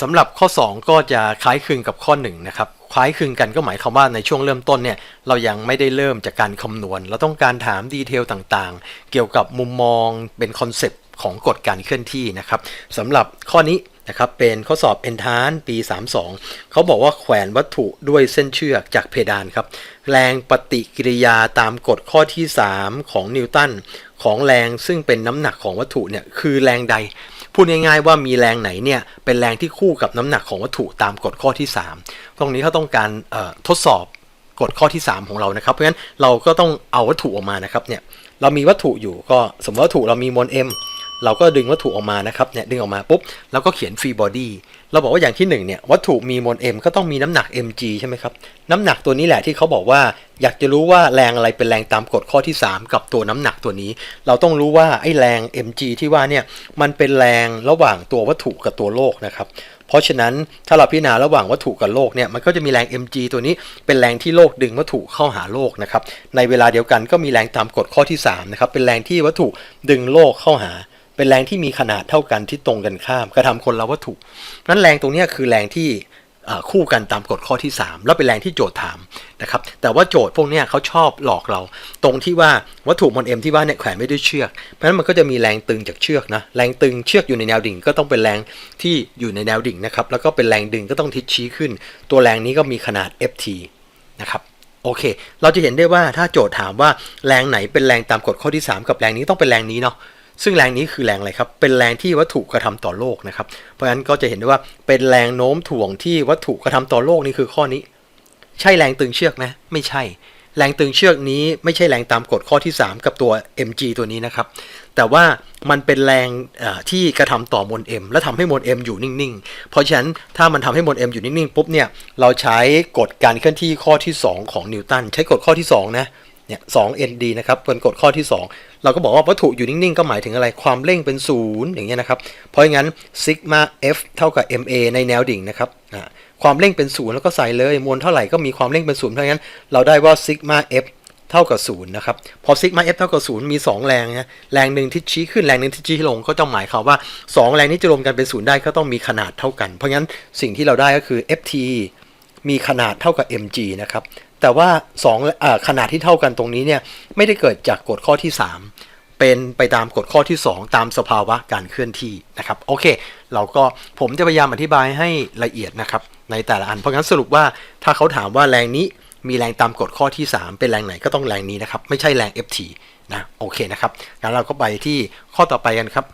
สำหรับข้อ 2 ก็จะคล้ายคลึงกับข้อ1นะครับคล้ายคลึงกันก็หมายความว่าในช่วงเริ่มต้นเนี่ยเรายังไม่ได้เริ่มจากการคำนวณ เราต้องการถามดีเทลต่างๆ เกี่ยวกับมุมมองเป็นคอนเซปต์ของกฎการเคลื่อนที่นะครับสำหรับข้อนี้นะครับเป็นข้อสอบ e n t r a n ปี 32 เขาบอกว่าแขวนวัตถุด้วยเส้นเชือกจากเพดานครับ แรงปฏิกิริยาตามกฎข้อที่ 3 ของนิวตันของแรงซึ่งเป็นน้ำหนักของวัตถุเนี่ยคือแรงใด พูดง่ายๆว่ามีแรงไหนเนี่ยเป็นแรงที่คู่กับน้ำหนักของวัตถุตามกฎข้อที่ 3 ตรงนี้เขาต้องการทดสอบกฎข้อที่ 3 ของเรานะครับ เพราะฉะนั้นเราก็ต้องเอาวัตถุออกมานะครับเนี่ยเรามีวัตถุอยู่ก็สมมติวัตถุเรามีมวล m เราก็ดึงวัตถุออกมานะครับเนี่ยดึงออกมาปุ๊บแล้วก็เขียนฟรีบอดี้เราบอกว่าอย่างที่หนึ่งเนี่ยวัตถุมีมวล m ก็ต้องมีน้ำหนัก mg ใช่ไหมครับน้ำหนักตัวนี้แหละที่เขาบอกว่า อยากจะรู้ว่าแรงอะไรเป็นแรงตามกฎข้อที่ 3 กับตัวน้ำหนักตัวนี้ เราต้องรู้ว่าไอ้แรง mg ที่ว่าเนี่ยมันเป็นแรงระหว่างตัววัตถุกับตัวโลกนะครับเพราะฉะนั้นถ้าเราพิจารณาระหว่างวัตถุกับโลกเนี่ยมันก็จะมีแรง mg ตัวนี้เป็นแรงที่โลกดึงวัตถุเข้าหาโลกนะครับในเวลาเดียวกันก็มีแรงตามกฎข้อที่3นะครับเป็นแรงที่วัตถุดึงโลกเข้าหา เป็นแรงที่มีขนาดเท่ากันที่ตรงกันข้ามกระทำคนละวัตถุนั้นแรงตรงนี้คือแรงที่คู่กันตามกฎข้อที่ 3 แล้วเป็นแรงที่โจทย์ถามนะครับแต่ว่าโจทย์พวกนี้เขาชอบหลอกเรา ตรงที่ว่าวัตถุมวล m ที่ว่าเนี่ยแขวนไม่ด้วยเชือก เพราะฉะนั้นมันก็จะมีแรงตึงจากเชือกนะแรงตึงเชือกอยู่ในแนวดิ่ง ก็ต้องเป็นแรงที่อยู่ในแนวดิ่งนะครับแล้วก็เป็นแรงดึงก็ต้องทิศชี้ขึ้น ตัวแรงนี้ก็มีขนาด ft นะครับโอเค เราจะเห็นได้ว่าถ้าโจทย์ถามว่าแรงไหนเป็นแรงตามกฎข้อที่ 3 กับแรงนี้ต้องเป็นแรงนี้เนาะ ซึ่งแรงนี้คือแรงอะไรครับ เป็นแรงที่วัตถุกระทำต่อโลกนะครับ เพราะฉะนั้นก็จะเห็นได้ว่าเป็นแรงโน้มถ่วงที่วัตถุกระทำต่อโลกนี่คือข้อนี้ ใช่แรงตึงเชือกไหมไม่ใช่ แรงตึงเชือกนี้ไม่ใช่แรงตามกฎข้อที่ 3 กับตัว mg ตัวนี้นะครับ แต่ว่ามันเป็นแรงที่กระทำต่อมวล m และทำให้มวล m อยู่นิ่งๆ เพราะฉะนั้นถ้ามันทำให้มวล m อยู่นิ่งๆปุ๊บเนี่ยเราใช้กฎการเคลื่อนที่ข้อที่ 2 ของนิวตันใช้กฎข้อที่2นะ เนี่ย 2nd นะครับเป็นกฎข้อที่ 2 เราก็บอกว่าวัตถุอยู่นิ่ง ๆ ก็หมายถึงอะไรความเร่งเป็นศูนย์อย่างเงี้ยนะครับ เพราะงั้นซิกมา f เท่ากับ ma ในแนวดิ่งนะครับความเร่งเป็นศูนย์แล้วก็ใส่เลยมวลเท่าไหร่ก็มีความเร่งเป็นศูนย์เพราะงั้นเราได้ว่าซิกมา f เท่ากับศูนย์นะครับ พอซิกมา f เท่ากับศูนย์มี 2 แรงนะแรงหนึ่งที่ชี้ขึ้นแรงหนึ่งที่ชี้ลงก็ต้องหมายความว่า 2 แรงนี้จะรวมกันเป็นศูนย์ได้ก็ต้องมีขนาดเท่ากัน เพราะงั้นสิ่งที่เราได้ก็คือ ft มีขนาดเท่ากับ mg นะครับ แต่ว่า2อ่าขนาดที่เท่ากันตรงนี้เนี่ยไม่ได้เกิดจากกฎข้อที่ 3 เป็นไปตามกฎข้อที่ 2 ตามสภาวะการเคลื่อนที่นะครับโอเค เราก็ผมจะพยายามอธิบายให้ละเอียดนะครับในแต่ละอันเพราะงั้นสรุปว่าถ้าเขาถามว่าแรงนี้มีแรงตามกฎข้อที่ 3 เป็นแรงไหนก็ต้องแรงนี้นะครับ ไม่ใช่แรง ft นะโอเคนะครับงั้นเราก็ไปที่ข้อต่อไปกันครับ